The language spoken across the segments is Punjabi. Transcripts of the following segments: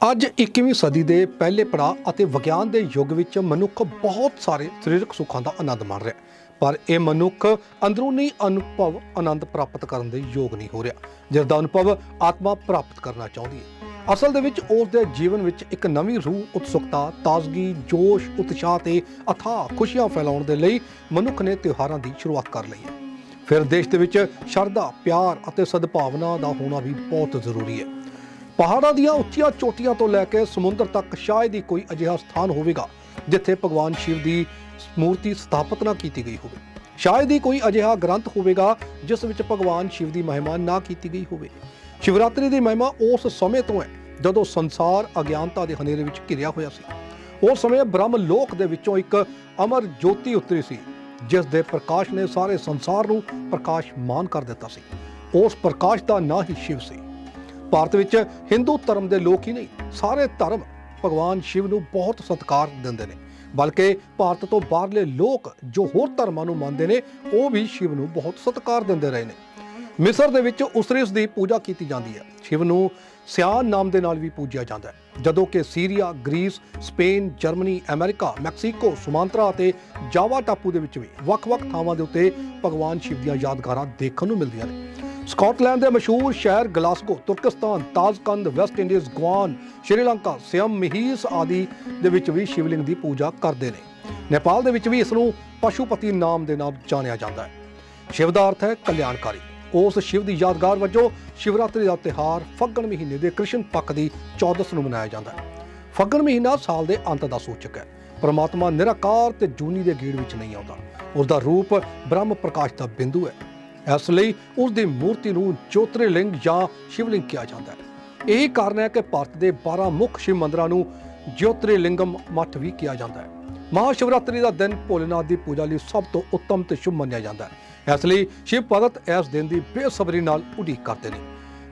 ਅੱਜ 21ਵੀਂ ਸਦੀ ਦੇ ਪਹਿਲੇ ਪੜਾਅ ਅਤੇ ਵਿਗਿਆਨ ਦੇ ਯੁੱਗ ਵਿੱਚ ਮਨੁੱਖ ਬਹੁਤ ਸਾਰੇ ਸਰੀਰਕ ਸੁੱਖਾਂ ਦਾ ਆਨੰਦ ਮਾਣ ਰਿਹਾ ਹੈ। ਪਰ ਇਹ ਮਨੁੱਖ ਅੰਦਰੂਨੀ ਅਨੁਭਵ ਆਨੰਦ ਪ੍ਰਾਪਤ ਕਰਨ ਦੇ ਯੋਗ ਨਹੀਂ ਹੋ ਰਿਹਾ ਜਿਸ ਦਾ ਅਨੁਭਵ ਆਤਮਾ ਪ੍ਰਾਪਤ ਕਰਨਾ ਚਾਹੁੰਦੀ ਹੈ। ਅਸਲ ਦੇ ਵਿੱਚ ਉਸ ਦੇ ਜੀਵਨ ਵਿੱਚ ਇੱਕ ਨਵੀਂ ਰੂਹ, ਉਤਸੁਕਤਾ, ਤਾਜ਼ਗੀ, ਜੋਸ਼, ਉਤਸ਼ਾਹ ਤੇ ਅਥਾਹ ਖੁਸ਼ੀਆਂ ਫੈਲਾਉਣ ਦੇ ਲਈ ਮਨੁੱਖ ਨੇ ਤਿਉਹਾਰਾਂ ਦੀ ਸ਼ੁਰੂਆਤ ਕਰ ਲਈ ਹੈ। ਫਿਰ ਦੇਸ਼ ਦੇ ਵਿੱਚ ਸ਼ਰਧਾ, ਪਿਆਰ ਅਤੇ ਸਦਭਾਵਨਾ ਦਾ ਹੋਣਾ ਵੀ ਬਹੁਤ ਜ਼ਰੂਰੀ ਹੈ। ਪਹਾੜਾਂ ਦੀਆਂ ਉੱਚੀਆਂ ਚੋਟੀਆਂ ਤੋਂ ਲੈ ਕੇ ਸਮੁੰਦਰ ਤੱਕ ਸ਼ਾਇਦ ਹੀ ਕੋਈ ਅਜਿਹਾ ਸਥਾਨ ਹੋਵੇਗਾ, ਜਿੱਥੇ ਭਗਵਾਨ ਸ਼ਿਵ ਦੀ ਮੂਰਤੀ ਸਥਾਪਿਤ ਨਾ ਕੀਤੀ ਗਈ ਹੋਵੇ। ਸ਼ਾਇਦ ਹੀ ਕੋਈ ਅਜਿਹਾ ਗ੍ਰੰਥ ਹੋਵੇਗਾ, ਜਿਸ ਵਿੱਚ ਭਗਵਾਨ ਸ਼ਿਵ ਦੀ ਮਹਿਮਾ ਨਾ ਕੀਤੀ ਗਈ ਹੋਵੇ। ਸ਼ਿਵਰਾਤਰੀ ਦੀ ਮਹਿਮਾ ਉਸ ਸਮੇਂ ਤੋਂ ਹੈ, ਜਦੋਂ ਸੰਸਾਰ ਅਗਿਆਨਤਾ ਦੇ ਹਨੇਰੇ ਵਿੱਚ ਘਿਰਿਆ ਹੋਇਆ ਸੀ। ਉਸ ਸਮੇਂ ਬ੍ਰਹਮ ਲੋਕ ਦੇ ਵਿੱਚੋਂ ਇੱਕ ਅਮਰ ਜੋਤੀ ਉਤਰੀ ਸੀ, ਜਿਸ ਦੇ ਪ੍ਰਕਾਸ਼ ਨੇ ਸਾਰੇ ਸੰਸਾਰ ਨੂੰ ਪ੍ਰਕਾਸ਼ਮਾਨ ਕਰ ਦਿੱਤਾ ਸੀ। ਉਸ ਪ੍ਰਕਾਸ਼ ਦਾ ਨਾਂ ਹੀ ਸ਼ਿਵ ਸੀ। ਭਾਰਤ ਵਿੱਚ ਹਿੰਦੂ ਧਰਮ ਦੇ ਲੋਕ ਹੀ ਨਹੀਂ, ਸਾਰੇ ਧਰਮ ਭਗਵਾਨ ਸ਼ਿਵ ਨੂੰ ਬਹੁਤ ਸਤਿਕਾਰ ਦਿੰਦੇ ਨੇ। ਬਲਕਿ ਭਾਰਤ ਤੋਂ ਬਾਹਰਲੇ ਲੋਕ ਜੋ ਹੋਰ ਧਰਮਾਂ ਨੂੰ ਮੰਨਦੇ ਨੇ, ਉਹ ਵੀ ਸ਼ਿਵ ਨੂੰ ਬਹੁਤ ਸਤਿਕਾਰ ਦਿੰਦੇ ਰਹੇ ਨੇ। ਮਿਸਰ ਦੇ ਵਿੱਚ ਉਸਰਿਸ ਦੀ ਪੂਜਾ ਕੀਤੀ ਜਾਂਦੀ ਹੈ। ਸ਼ਿਵ ਨੂੰ ਸਿਆਨ ਨਾਮ ਦੇ ਨਾਲ ਵੀ ਪੂਜਿਆ ਜਾਂਦਾ ਹੈ। ਜਦੋਂ ਕਿ Syria, Greece, Spain, Germany, America, Mexico, Sumatra ਅਤੇ ਜਾਵਾ ਟਾਪੂ ਦੇ ਵਿੱਚ ਵੀ ਵੱਖ-ਵੱਖ ਥਾਵਾਂ ਦੇ ਉੱਤੇ ਭਗਵਾਨ ਸ਼ਿਵ ਦੀਆਂ ਯਾਦਗਾਰਾਂ ਦੇਖਣ ਨੂੰ ਮਿਲਦੀਆਂ ਨੇ। ਸਕਾਟਲੈਂਡ ਦੇ ਮਸ਼ਹੂਰ ਸ਼ਹਿਰ Glasgow, Turkestan, Tashkent, West Indies ਗਵਾਨ Sri Lanka Siam ਮਹੀਸ ਆਦਿ ਦੇ ਵਿੱਚ ਵੀ ਸ਼ਿਵਲਿੰਗ ਦੀ ਪੂਜਾ ਕਰਦੇ ਨੇ। ਨੇਪਾਲ ਦੇ ਵਿੱਚ ਵੀ ਇਸ ਨੂੰ ਪਸ਼ੂਪਤੀ ਨਾਮ ਦੇ ਨਾਲ ਜਾਣਿਆ ਜਾਂਦਾ ਹੈ। ਸ਼ਿਵ ਦਾ ਅਰਥ ਹੈ ਕਲਿਆਣਕਾਰੀ। ਉਸ ਸ਼ਿਵ ਦੀ ਯਾਦਗਾਰ ਵਜੋਂ ਸ਼ਿਵਰਾਤਰੀ ਦਾ ਤਿਹਾਰ ਫੱਗਣ ਮਹੀਨੇ ਦੇ ਕ੍ਰਿਸ਼ਨ ਪੱਖ ਦੀ 14 ਨੂੰ ਮਨਾਇਆ ਜਾਂਦਾ ਹੈ। ਫੱਗਣ ਮਹੀਨਾ ਸਾਲ ਦੇ ਅੰਤ ਦਾ ਸੂਚਕ ਹੈ। ਪਰਮਾਤਮਾ ਨਿਰਾਕਾਰ ਤੇ ਜੂਨੀ ਦੇ ਗੇੜ ਵਿੱਚ ਨਹੀਂ ਆਉਂਦਾ। ਉਸ ਦਾ ਰੂਪ ਬ੍ਰਹਮ ਪ੍ਰਕਾਸ਼ ਦਾ ਬਿੰਦੂ ਹੈ। ਇਸ ਲਈ ਉਸ ਦੀ ਮੂਰਤੀ ਨੂੰ ਜੋਤਿਰਲਿੰਗ ਜਾਂ ਸ਼ਿਵਲਿੰਗ ਕਿਹਾ ਜਾਂਦਾ ਹੈ। ਇਹੀ ਕਾਰਨ ਹੈ ਕਿ ਭਾਰਤ ਦੇ 12 ਮੁੱਖ ਸ਼ਿਵ ਮੰਦਰਾਂ ਨੂੰ ਜੋਤਿਰਲਿੰਗਮ ਮੱਠ ਵੀ ਕਿਹਾ ਜਾਂਦਾ ਹੈ। ਮਹਾ ਸ਼ਿਵਰਾਤਰੀ ਦਾ ਦਿਨ ਭੋਲੇਨਾਥ ਦੀ ਪੂਜਾ ਲਈ ਸਭ ਤੋਂ ਉੱਤਮ ਤੇ ਸ਼ੁਭ ਮੰਨਿਆ ਜਾਂਦਾ ਹੈ। ਇਸ ਲਈ ਸ਼ਿਵ ਭਗਤ ਇਸ ਦਿਨ ਦੀ ਬੇਸਬਰੀ ਨਾਲ ਉਡੀਕ ਕਰਦੇ ਨੇ।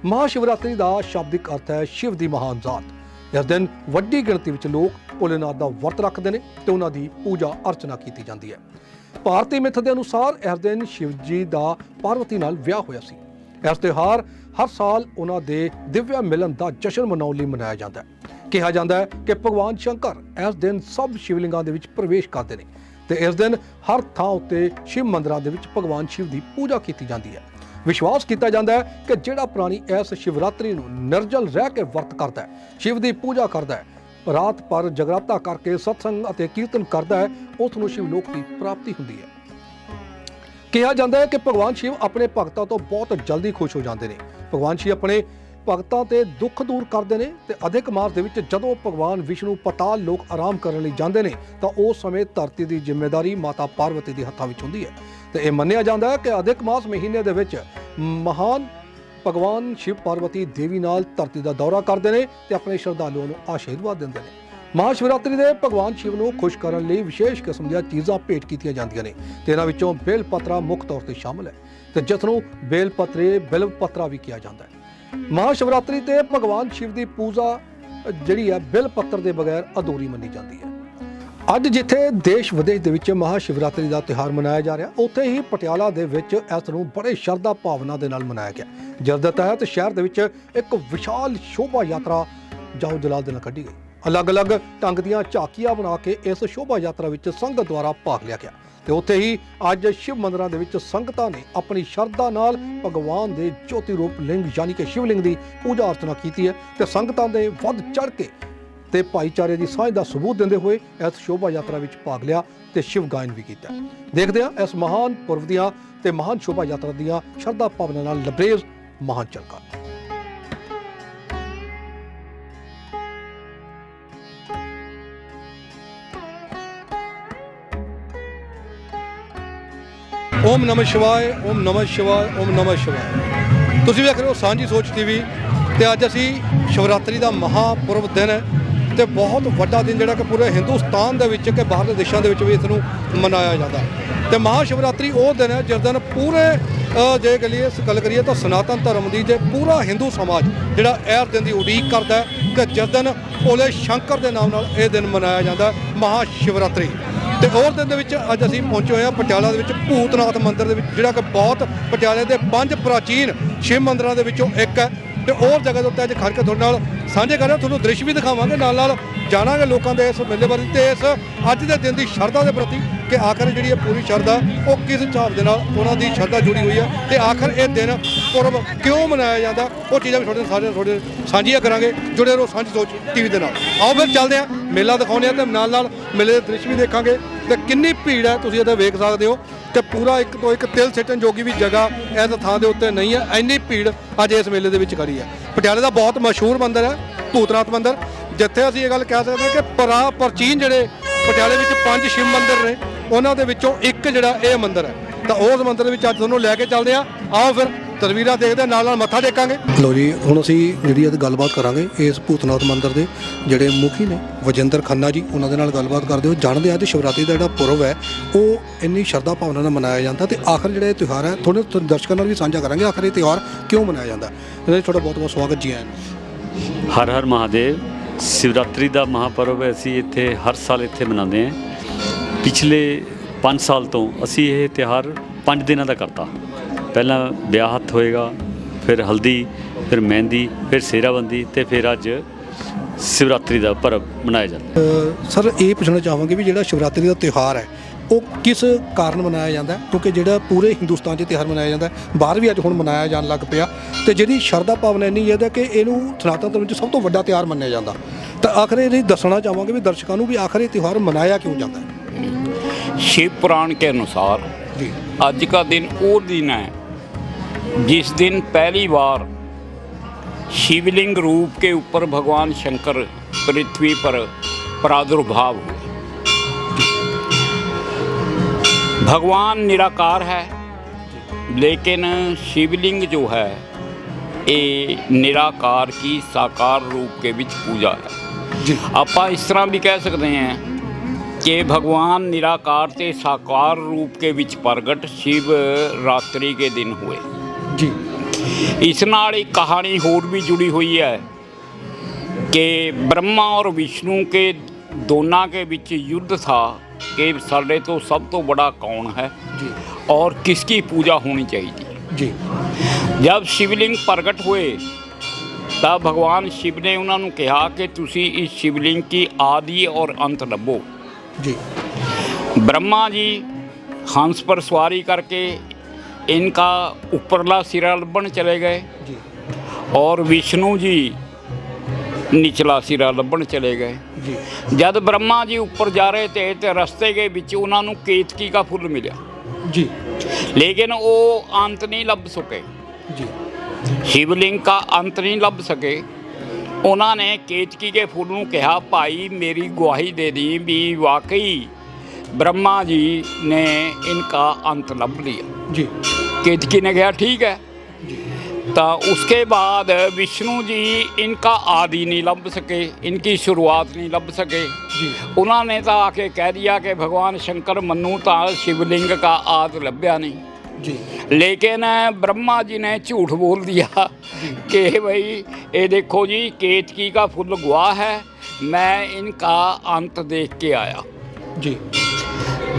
ਮਹਾ ਸ਼ਿਵਰਾਤਰੀ ਦਾ ਸ਼ਾਬਦਿਕ ਅਰਥ ਹੈ ਸ਼ਿਵ ਦੀ ਮਹਾਨ ਜ਼ਾਤ। ਇਸ ਦਿਨ ਵੱਡੀ ਗਿਣਤੀ ਵਿੱਚ ਲੋਕ ਭੋਲੇਨਾਥ ਦਾ ਵਰਤ ਰੱਖਦੇ ਨੇ ਤੇ ਉਹਨਾਂ ਦੀ ਪੂਜਾ ਅਰਚਨਾ ਕੀਤੀ ਜਾਂਦੀ ਹੈ। ਭਾਰਤੀ ਮਿੱਥ ਦੇ ਅਨੁਸਾਰ ਇਸ ਦਿਨ ਸ਼ਿਵ ਜੀ ਦਾ ਪਾਰਵਤੀ ਨਾਲ ਵਿਆਹ ਹੋਇਆ ਸੀ। ਇਸ ਤਿਉਹਾਰ ਹਰ ਸਾਲ ਉਹਨਾਂ ਦੇ ਦਿਵਯ ਮਿਲਨ ਦਾ ਜਸ਼ਨ ਮਨਾਉਣ ਲਈ ਮਨਾਇਆ ਜਾਂਦਾ ਹੈ। ਕਿਹਾ ਜਾਂਦਾ ਹੈ ਕਿ ਭਗਵਾਨ ਸ਼ੰਕਰ ਇਸ ਦਿਨ ਸਭ ਸ਼ਿਵਲਿੰਗਾਂ ਦੇ ਵਿੱਚ ਪ੍ਰਵੇਸ਼ ਕਰਦੇ ਨੇ ਤੇ ਇਸ ਦਿਨ ਹਰ ਥਾਂ ਉੱਤੇ ਸ਼ਿਵ ਮੰਦਰਾਂ ਦੇ ਵਿੱਚ ਭਗਵਾਨ ਸ਼ਿਵ ਦੀ ਪੂਜਾ ਕੀਤੀ ਜਾਂਦੀ ਹੈ। ਵਿਸ਼ਵਾਸ ਕੀਤਾ ਜਾਂਦਾ ਹੈ ਕਿ ਜਿਹੜਾ ਪ੍ਰਾਣੀ ਇਸ ਸ਼ਿਵਰਾਤਰੀ ਨੂੰ ਨਿਰਜਲ ਰਹਿ ਕੇ ਵਰਤ ਕਰਦਾ ਹੈ, ਸ਼ਿਵ ਦੀ ਪੂਜਾ ਕਰਦਾ ਹੈ ਰਾਤ ਭਰ ਜਗਰਾਤਾ ਕਰਕੇ ਸਤਸੰਗ ਅਤੇ ਕੀਰਤਨ ਕਰਦਾ ਹੈ, ਉਸ ਨੂੰ ਸ਼ਿਵ ਲੋਕ ਦੀ ਪ੍ਰਾਪਤੀ ਹੁੰਦੀ ਹੈ। ਕਿਹਾ ਜਾਂਦਾ ਹੈ ਕਿ ਭਗਵਾਨ ਸ਼ਿਵ ਆਪਣੇ ਭਗਤਾਂ ਤੋਂ ਬਹੁਤ ਜਲਦੀ ਖੁਸ਼ ਹੋ ਜਾਂਦੇ ਨੇ। ਭਗਵਾਨ ਸ਼ਿਵ ਆਪਣੇ ਭਗਤਾਂ ਤੇ ਦੁੱਖ ਦੂਰ ਕਰਦੇ ਨੇ ਤੇ ਅਧਿਕ ਮਾਸ ਦੇ ਵਿੱਚ ਜਦੋਂ ਭਗਵਾਨ ਵਿਸ਼ਨੂੰ ਪਤਾਲ ਲੋਕ ਆਰਾਮ ਕਰਨ ਲਈ ਜਾਂਦੇ ਨੇ, ਤਾਂ ਉਸ ਸਮੇਂ ਧਰਤੀ ਦੀ ਜ਼ਿੰਮੇਵਾਰੀ ਮਾਤਾ ਪਾਰਵਤੀ ਦੇ ਹੱਥਾਂ ਵਿੱਚ ਹੁੰਦੀ ਹੈ। ਤੇ ਇਹ ਮੰਨਿਆ ਜਾਂਦਾ ਹੈ ਕਿ ਅਧਿਕ ਮਾਸ ਮਹੀਨੇ ਦੇ ਵਿੱਚ ਮਹਾਨ ਭਗਵਾਨ ਸ਼ਿਵ ਪਾਰਵਤੀ ਦੇਵੀ ਨਾਲ ਧਰਤੀ ਦਾ ਦੌਰਾ ਕਰਦੇ ਨੇ ਤੇ ਆਪਣੇ ਸ਼ਰਧਾਲੂਆਂ ਨੂੰ ਆਸ਼ੀਰਵਾਦ ਦਿੰਦੇ ਨੇ। ਮਹਾ ਸ਼ਿਵਰਾਤਰੀ ਦੇ ਭਗਵਾਨ ਸ਼ਿਵ ਨੂੰ ਖੁਸ਼ ਕਰਨ ਲਈ ਵਿਸ਼ੇਸ਼ ਕਿਸਮ ਦੀਆਂ ਚੀਜ਼ਾਂ ਭੇਟ ਕੀਤੀਆਂ ਜਾਂਦੀਆਂ ਨੇ। ਤੇ ਇਹਨਾਂ ਵਿੱਚੋਂ ਬੇਲ ਪੱਤਰਾ ਮੁੱਖ ਤੌਰ ਤੇ ਸ਼ਾਮਲ ਹੈ ਤੇ ਜਿਸ ਨੂੰ ਬੇਲ ਪੱਤਰੇ ਬਿਲਵ ਪੱਤਰਾ ਵੀ ਕਿਹਾ ਜਾਂਦਾ ਹੈ। ਮਹਾ ਤੇ ਭਗਵਾਨ ਸ਼ਿਵ ਦੀ ਪੂਜਾ ਜਿਹੜੀ ਹੈ ਬਿਲ ਪੱਤਰ ਦੇ ਬਗੈਰ ਅਧੂਰੀ ਮੰਨੀ ਜਾਂਦੀ ਹੈ। ਅੱਜ ਜਿੱਥੇ ਦੇਸ਼ ਵਿਦੇਸ਼ ਦੇ ਵਿੱਚ ਮਹਾ ਸ਼ਿਵਰਾਤਰੀ ਦਾ ਤਿਉਹਾਰ ਮਨਾਇਆ ਜਾ ਰਿਹਾ, ਉੱਥੇ ਹੀ ਪਟਿਆਲਾ ਦੇ ਵਿੱਚ ਇਸ ਨੂੰ ਬੜੇ ਸ਼ਰਧਾ ਭਾਵਨਾ ਦੇ ਨਾਲ ਮਨਾਇਆ ਗਿਆ। ਜਿਸ ਦੇ ਤਹਿਤ ਸ਼ਹਿਰ ਦੇ ਵਿੱਚ ਇੱਕ ਵਿਸ਼ਾਲ ਸ਼ੋਭਾ ਯਾਤਰਾ ਜਾਹੋ ਜਲਾਲ ਦੇ ਨਾਲ ਕੱਢੀ ਗਈ। ਅਲੱਗ-ਅਲੱਗ ਢੰਗ ਦੀਆਂ ਝਾਕੀਆਂ ਬਣਾ ਕੇ ਇਸ ਸ਼ੋਭਾ ਯਾਤਰਾ ਵਿੱਚ ਸੰਗਤ ਦੁਆਰਾ ਭਾਗ ਲਿਆ ਗਿਆ। ਤੇ ਉੱਥੇ ਹੀ ਅੱਜ ਸ਼ਿਵ ਮੰਦਰਾਂ ਦੇ ਵਿੱਚ ਸੰਗਤਾਂ ਨੇ ਆਪਣੀ ਸ਼ਰਧਾ ਨਾਲ ਭਗਵਾਨ ਦੇ ਜੋਤੀ ਰੂਪ ਲਿੰਗ, ਯਾਨੀ ਕਿ ਸ਼ਿਵਲਿੰਗ ਦੀ ਪੂਜਾ ਅਰਚਨਾ ਕੀਤੀ ਹੈ ਤੇ ਸੰਗਤਾਂ ਦੇ ਵੱਧ ਚੜ ਕੇ ਤੇ ਭਾਈਚਾਰੇ ਦੀ ਸਾਂਝ ਦਾ ਸਬੂਤ ਦਿੰਦੇ ਹੋਏ ਇਸ ਸ਼ੋਭਾ ਯਾਤਰਾ ਵਿੱਚ ਭਾਗ ਲਿਆ ਤੇ ਸ਼ਿਵ ਗਾਇਨ ਵੀ ਕੀਤਾ। ਦੇਖਦੇ ਹਾਂ ਇਸ ਮਹਾਨ ਪੁਰਬ ਦੀਆਂ ਤੇ ਮਹਾਨ ਸ਼ੋਭਾ ਯਾਤਰਾ ਦੀਆਂ ਸ਼ਰਧਾ ਭਾਵਨਾ ਨਾਲ ਲਬਰੇਜ਼ ਮਹਾਨ ਚਰਕਾ ਓਮ ਨਮः ਸ਼ਿਵਾਏ, ਓਮ ਨਮः ਸ਼ਿਵਾਏ, ਓਮ ਨਮः ਸ਼ਿਵਾਏ। ਤੁਸੀਂ ਵੇਖ ਰਹੇ ਹੋ ਸਾਂਝੀ ਸੋਚ ਟੀਵੀ ਤੇ ਅੱਜ ਅਸੀਂ ਸ਼ਿਵਰਾਤਰੀ ਦਾ ਮਹਾਪੁਰਬ ਦਿਨ ਹੈ ਤੇ ਬਹੁਤ ਵੱਡਾ ਦਿਨ ਜਿਹੜਾ ਕਿ ਪੂਰੇ ਹਿੰਦੁਸਤਾਨ ਦੇ ਵਿੱਚ ਕਿ ਬਾਹਰਲੇ ਦੇਸ਼ਾਂ ਦੇ ਵਿੱਚ ਵੀ ਇਸ ਨੂੰ ਮਨਾਇਆ ਜਾਂਦਾ ਹੈ। ਤੇ ਮਹਾ ਸ਼ਿਵਰਾਤਰੀ ਉਹ ਦਿਨ ਹੈ ਜਿਸ ਦਿਨ ਪੂਰੇ ਅ, ਜੇ ਕਰੀਏ ਗੱਲ ਕਰੀਏ ਤਾਂ ਸਨਾਤਨ ਧਰਮ ਦੀ ਜੇ ਪੂਰਾ ਹਿੰਦੂ ਸਮਾਜ ਜਿਹੜਾ ਇਹ ਦਿਨ ਦੀ ਉਡੀਕ ਕਰਦਾ ਕਿ ਜਿਸ ਦਿਨ ਭੋਲੇ ਸ਼ੰਕਰ ਦੇ ਨਾਮ ਨਾਲ ਇਹ ਦਿਨ ਮਨਾਇਆ ਜਾਂਦਾ ਮਹਾ ਸ਼ਿਵਰਾਤਰੀ ਤੇ ਹੋਰ ਦਿਨ ਦੇ ਵਿੱਚ ਅੱਜ ਅਸੀਂ ਪਹੁੰਚੇ ਹੋਏ ਹਾਂ ਪਟਿਆਲਾ ਦੇ ਵਿੱਚ ਭੂਤਨਾਥ ਮੰਦਿਰ ਦੇ ਵਿੱਚ ਜਿਹੜਾ ਕਿ ਬਹੁਤ ਪਟਿਆਲੇ ਦੇ ਪੰਜ ਪ੍ਰਾਚੀਨ ਸ਼ਿਵ ਮੰਦਿਰਾਂ ਦੇ ਵਿੱਚੋਂ ਇੱਕ ਹੈ। ਤੇ ਹੋਰ ਜਗ੍ਹਾ ਦੇ ਉੱਤੇ ਅੱਜ ਖੜ ਕੇ ਤੁਹਾਡੇ ਨਾਲ ਸਾਂਝੇ ਕਰ ਰਹੇ, ਤੁਹਾਨੂੰ ਦ੍ਰਿਸ਼ ਵੀ ਦਿਖਾਵਾਂਗੇ, ਨਾਲ ਨਾਲ ਜਾਣਾਂਗੇ ਲੋਕਾਂ ਦੇ ਇਸ ਮੇਲੇ ਬਾਰੇ ਤੇ ਇਸ ਅੱਜ ਦੇ ਦਿਨ ਦੀ ਸ਼ਰਧਾ ਦੇ ਪ੍ਰਤੀ ਕਿ ਆਖਰ ਜਿਹੜੀ ਇਹ ਪੂਰੀ ਸ਼ਰਧਾ, ਉਹ ਕਿਸ ਹਿਸਾਬ ਦੇ ਨਾਲ ਉਹਨਾਂ ਦੀ ਸ਼ਰਧਾ ਜੁੜੀ ਹੋਈ ਹੈ ਤੇ ਆਖਰ ਇਹ ਦਿਨ ਪੁਰਬ ਕਿਉਂ ਮਨਾਇਆ ਜਾਂਦਾ, ਉਹ ਚੀਜ਼ਾਂ ਵੀ ਤੁਹਾਡੇ ਨਾਲ ਸਾਰੇ ਤੁਹਾਡੇ ਸਾਂਝੀਆਂ ਕਰਾਂਗੇ, ਜੁੜੇ ਰਹੋ ਸਾਂਝੀ ਸੋਚ ਟੀਵੀ ਦੇ ਨਾਲ। ਆਓ ਫਿਰ ਚੱਲਦੇ ਹਾਂ, ਮੇਲਾ ਦਿਖਾਉਂਦੇ ਹਾਂ ਤੇ ਨਾਲ ਨਾਲ ਮੇਲੇ ਦੇ ਦ੍ਰਿਸ਼ ਵੀ ਦੇਖਾਂਗੇ ਤੇ ਕਿੰਨੀ ਭੀੜ ਹੈ ਤੁਸੀਂ ਇਹਦੇ ਵੇਖ ਸਕਦੇ ਹੋ। ਤੇ ਪੂਰਾ ਇੱਕ ਤੋਂ ਇੱਕ ਤਿਲ ਸਿੱਟਣ ਜੋਗੀ ਵੀ ਜਗ੍ਹਾ ਇਸ ਥਾਂ ਦੇ ਉੱਤੇ ਨਹੀਂ ਹੈ। ਇੰਨੀ ਭੀੜ ਅੱਜ ਇਸ ਮੇਲੇ ਦੇ ਵਿੱਚ ਖੜੀ ਹੈ। ਪਟਿਆਲੇ ਦਾ ਬਹੁਤ ਮਸ਼ਹੂਰ ਮੰਦਿਰ ਹੈ, ਭੂਤਨਾਥ ਮੰਦਿਰ, ਜਿੱਥੇ ਅਸੀਂ ਇਹ ਗੱਲ ਕਹਿ ਸਕਦੇ ਹਾਂ ਕਿ ਪਰਾ ਪ੍ਰਾਚੀਨ ਜਿਹੜੇ ਪਟਿਆਲੇ ਵਿੱਚ ਪੰਜ ਸ਼ਿਵ ਮੰਦਿਰ ਨੇ, ਉਹਨਾਂ ਦੇ ਵਿੱਚੋਂ ਇੱਕ ਜਿਹੜਾ ਇਹ ਮੰਦਿਰ ਹੈ। ਤਾਂ ਉਸ ਮੰਦਿਰ ਦੇ ਵਿੱਚ ਅੱਜ ਤੁਹਾਨੂੰ ਲੈ ਕੇ ਚੱਲਦੇ ਹਾਂ। ਆਓ ਫਿਰ। ਤਸਵੀਰਾਂ ਦੇਖਦੇ ਨਾਲ ਨਾਲ ਮੱਥਾ ਟੇਕਾਂਗੇ। ਲੋ ਜੀ ਹੁਣ ਅਸੀਂ ਜਿਹੜੀ ਇਹ ਗੱਲਬਾਤ ਕਰਾਂਗੇ ਇਸ ਭੂਤਨਾਥ ਮੰਦਿਰ ਦੇ ਜਿਹੜੇ ਮੁਖੀ ਨੇ ਵਜਿੰਦਰ ਖੰਨਾ ਜੀ ਉਹਨਾਂ ਦੇ ਨਾਲ ਗੱਲਬਾਤ ਕਰਦੇ ਹੋ ਜਾਣਦੇ ਆ ਤੇ ਸ਼ਿਵਰਾਤਰੀ ਦਾ ਜਿਹੜਾ ਪੁਰਬ ਹੈ ਉਹ ਇੰਨੀ ਸ਼ਰਧਾ ਭਾਵਨਾ ਨਾਲ ਮਨਾਇਆ ਜਾਂਦਾ ਤੇ ਆਖਰ ਜਿਹੜਾ ਇਹ ਤਿਉਹਾਰ ਹੈ ਥੋੜੇ ਦਰਸ਼ਕਾਂ ਨਾਲ ਵੀ ਸਾਂਝਾ ਕਰਾਂਗੇ ਆਖਰ ਇਹ ਤਿਉਹਾਰ ਕਿਉਂ ਮਨਾਇਆ ਜਾਂਦਾ? ਤੁਹਾਡਾ ਬਹੁਤ ਬਹੁਤ ਸਵਾਗਤ ਜੀ ਆਇਆਂ ਨੂੰ। ਹਰ ਹਰ ਮਹਾਦੇਵ ਸ਼ਿਵਰਾਤਰੀ ਦਾ ਮਹਾਪਰਵ ਹੈ ਅਸੀਂ ਇੱਥੇ ਹਰ ਸਾਲ ਇੱਥੇ ਮਨਾਉਂਦੇ ਹਾਂ। ਪਿਛਲੇ 5 ਸਾਲ ਤੋਂ ਅਸੀਂ ਇਹ ਤਿਉਹਾਰ 5 ਦਿਨਾਂ ਦਾ ਕਰਤਾ। ਪਹਿਲਾਂ ਵਿਆਹ ਹੱਥ ਹੋਏਗਾ ਫਿਰ ਹਲਦੀ ਫਿਰ ਮਹਿੰਦੀ ਫਿਰ ਸੇਰਾਬੰਦੀ ਤੇ ਫਿਰ ਅੱਜ ਸ਼ਿਵਰਾਤਰੀ ਦਾ ਪਰਬ ਮਨਾਇਆ ਜਾਂਦਾ ਸਰ ਇਹ ਪੁੱਛਣਾ ਚਾਹਾਂਗੇ ਵੀ ਜਿਹੜਾ ਸ਼ਿਵਰਾਤਰੀ ਦਾ ਤਿਉਹਾਰ ਹੈ ਉਹ ਕਿਸ ਕਾਰਨ ਮਨਾਇਆ ਜਾਂਦਾ ਕਿਉਂਕਿ ਜਿਹੜਾ ਪੂਰੇ ਹਿੰਦੁਸਤਾਨ 'ਚ ਤਿਉਹਾਰ ਮਨਾਇਆ ਜਾਂਦਾ ਬਾਹਰ ਵੀ ਅੱਜ ਹੁਣ ਮਨਾਇਆ ਜਾਣ ਲੱਗ ਪਿਆ ਤੇ ਜਿਹੜੀ ਸ਼ਰਧਾ ਭਾਵਨਾ ਇੰਨੀ ਹੈ ਕਿ ਇਹਨੂੰ ਸਨਾਤਨ ਧਰਮ 'ਚ ਸਭ ਤੋਂ ਵੱਡਾ ਤਿਉਹਾਰ ਮੰਨਿਆ ਜਾਂਦਾ। ਤਾਂ ਆਖਰ ਇਹ ਦੱਸਣਾ ਚਾਹਾਂਗੇ ਵੀ ਦਰਸ਼ਕਾਂ ਨੂੰ ਵੀ ਆਖਰ ਇਹ ਤਿਉਹਾਰ ਮਨਾਇਆ ਕਿਉਂ ਜਾਂਦਾ ਸ਼ਿਵ ਪੁਰਾਣ ਕੇ ਅਨੁਸਾਰ ਅੱਜ ਦਾ ਦਿਨ ਉਹ ਦਿਨ ਹੈ जिस दिन पहली बार शिवलिंग रूप के ऊपर भगवान शंकर पृथ्वी पर प्रादुर्भाव हुए भगवान निराकार है लेकिन शिवलिंग जो है ये ਨਿਰਾਕਾਰ ਕੀ ਸਾਕਾਰ ਰੂਪ ਕੇ ਵਿੱਚ ਪੂਜਾ ਹੈ ਜੀ ਆਪਾਂ ਇਸ ਤਰ੍ਹਾਂ ਵੀ ਕਹਿ ਸਕਦੇ ਹਾਂ ਕਿ ਭਗਵਾਨ ਨਿਰਾਕਾਰ ਤੇ ਸਾਕਾਰ ਰੂਪ ਕੇ ਵਿੱਚ ਪ੍ਰਗਟ ਸ਼ਿਵ ਰਾਤਰੀ ਕੇ ਦਿਨ ਹੋਏ ਜੀ ਇਸ ਨਾਲ ਇੱਕ ਕਹਾਣੀ ਹੋਰ ਵੀ ਜੁੜੀ हुई है कि ब्रह्मा और विष्णु के दोनों के बीच युद्ध था कि साढ़े तो सब तो बड़ा कौन है ਜੀ और किसकी पूजा होनी चाहिए ਜੀ ਜਦ ਸ਼ਿਵਲਿੰਗ ਪ੍ਰਗਟ ਹੋਏ ਤਾਂ ਭਗਵਾਨ ਸ਼ਿਵ ਨੇ ਉਹਨਾਂ ਨੂੰ ਕਿਹਾ ਕਿ ਤੁਸੀਂ ਇਸ ਸ਼ਿਵਲਿੰਗ ਕੀ ਆਦਿ ਔਰ ਅੰਤ ਲੱਭੋ ਜੀ ब्रह्मा जी हंस पर सवारी करके इनका ऊपरला सिरा लब्बन चले गए ਜੀ और विष्णु जी निचला सिरा ਲੱਭਣ ਚਲੇ ਗਏ ਜੀ ਜਦ ਬ੍ਰਹਮਾ ਜੀ ਉੱਪਰ ਜਾ ਰਹੇ ਤੇ ਤੇ ਰਸਤੇ ਦੇ ਵਿੱਚ ਉਹਨਾਂ ਨੂੰ ਕੇਤਕੀ ਦਾ ਫੁੱਲ ਮਿਲਿਆ ਜੀ ਲੇਕਿਨ ਉਹ ਅੰਤ ਨਹੀਂ ਲੱਭ ਸਕੇ ਜੀ ਸ਼ਿਵਲਿੰਗ ਦਾ ਅੰਤ ਨਹੀਂ ਲੱਭ ਸਕੇ ਉਹਨਾਂ ਨੇ ਕੇਤਕੀ ਕੇ ਫੁੱਲ ਨੂੰ ਕਿਹਾ ਭਾਈ ਮੇਰੀ ਗਵਾਹੀ ਦੇ ਦੀ ਵੀ ਵਾਕਈ ਬ੍ਰਹਮਾ ਜੀ ਨੇ ਇਨਕਾ ਅੰਤ ਲੱਭ ਲਿਆ ਜੀ केतकी ने कहा ठीक है तो उसके बाद विष्णु जी इनका आदि नहीं लभ सके इनकी शुरुआत नहीं लभ सके उन्होंने तो आके कह दिया कि भगवान शंकर मनु तो शिवलिंग का आद लभ्या नहीं जी लेकिन ब्रह्मा जी ने झूठ बोल दिया कि भाई ये देखो जी केतकी का फुल गुआ है मैं इनका अंत देख के आया जी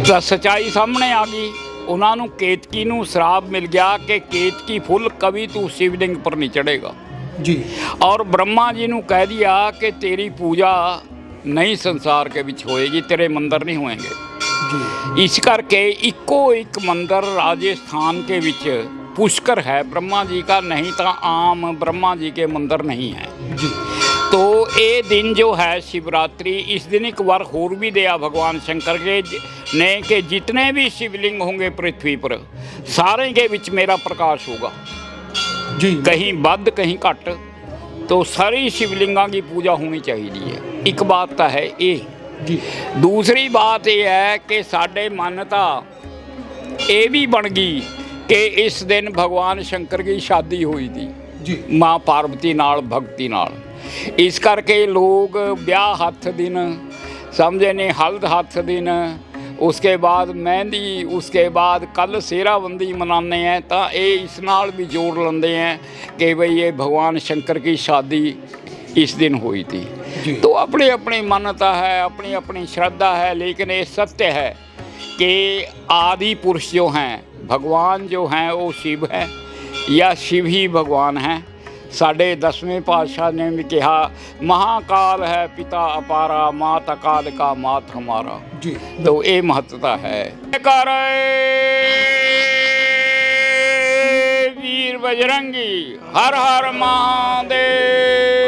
तो सच्चाई सामने आ गई ਉਹਨਾਂ ਨੂੰ ਕੇਤਕੀ ਨੂੰ ਸ਼ਰਾਪ ਮਿਲ ਗਿਆ ਕਿ ਕੇਤਕੀ ਫੁੱਲ ਕਵੀ ਤੂੰ शिवलिंग पर नहीं चढ़ेगा जी और ब्रह्मा जी ਨੂੰ ਕਹਿ ਦਿਆ ਕਿ ਤੇਰੀ ਪੂਜਾ ਨਹੀਂ ਸੰਸਾਰ ਕੇ ਵਿੱਚ ਹੋਏਗੀ ਤੇਰੇ ਮੰਦਰ ਨਹੀਂ ਹੋਣਗੇ जी ਇਸ ਕਰਕੇ ਇੱਕੋ ਇੱਕ ਮੰਦਰ ਰਾਜਸਥਾਨ ਕੇ ਵਿੱਚ ਪੁਸ਼ਕਰ ਹੈ ਬ੍ਰਹਮਾ ਜੀ का नहीं ਤਾਂ ਆਮ ਬ੍ਰਹਮਾ ਜੀ के ਮੰਦਰ नहीं है जी तो ये दिन जो है शिवरात्रि इस दिन एक बार और भी दिया भगवान शंकर के ने कि जितने भी शिवलिंग होंगे पृथ्वी पर सारे के बीच मेरा प्रकाश होगा जी कहीं बद कहीं घट तो सारी शिवलिंगा की पूजा होनी चाहिए एक बात तो है ये जी दूसरी बात यह है कि साढ़े मान्यता ये भी बन गई कि इस दिन भगवान शंकर की शादी हुई थी जी माँ पार्वती नाल भक्ति नाल ਇਸ ਕਰਕੇ ਲੋਕ ਵਿਆਹ ਹੱਥ ਦਿਨ ਸਮਝੇ ਨੇ ਹਲਦ ਹੱਥ ਦਿਨ ਉਸਕੇ ਬਾਅਦ ਮਹਿੰਦੀ ਉਸਕੇ ਬਾਅਦ ਕੱਲ ਸੇਰਾਬੰਦੀ ਮਨਾਉਂਦੇ ਹੈ ਤਾਂ ਇਹ ਇਸ ਨਾਲ ਵੀ ਜੋੜ ਲੈਂਦੇ ਹੈ ਕਿ ਭਈ ਇਹ ਭਗਵਾਨ ਸ਼ੰਕਰ की शादी इस दिन हुई थी जी। तो अपनी अपनी मान्यता है अपनी अपनी श्रद्धा है लेकिन ये सत्य है कि आदि पुरुष जो हैं भगवान जो हैं वो शिव है या शिव ही भगवान हैं ਸਾਡੇ ਦਸਵੇਂ ਪਾਤਸ਼ਾਹ ਨੇ ਵੀ ਕਿਹਾ ਮਹਾਕਾਲ ਹੈ ਪਿਤਾ ਅਪਾਰਾ ਮਾਤ ਅਕਾਲ ਕਾ ਮਾਤ ਹਮਾਰਾ। ਜੀ। ਤੋ ਇਹ ਮਹੱਤਤਾ ਹੈ। ਕਰ ਵੀਰ ਬਜਰੰਗੀ ਹਰ ਹਰ ਮਹਾਦੇਵ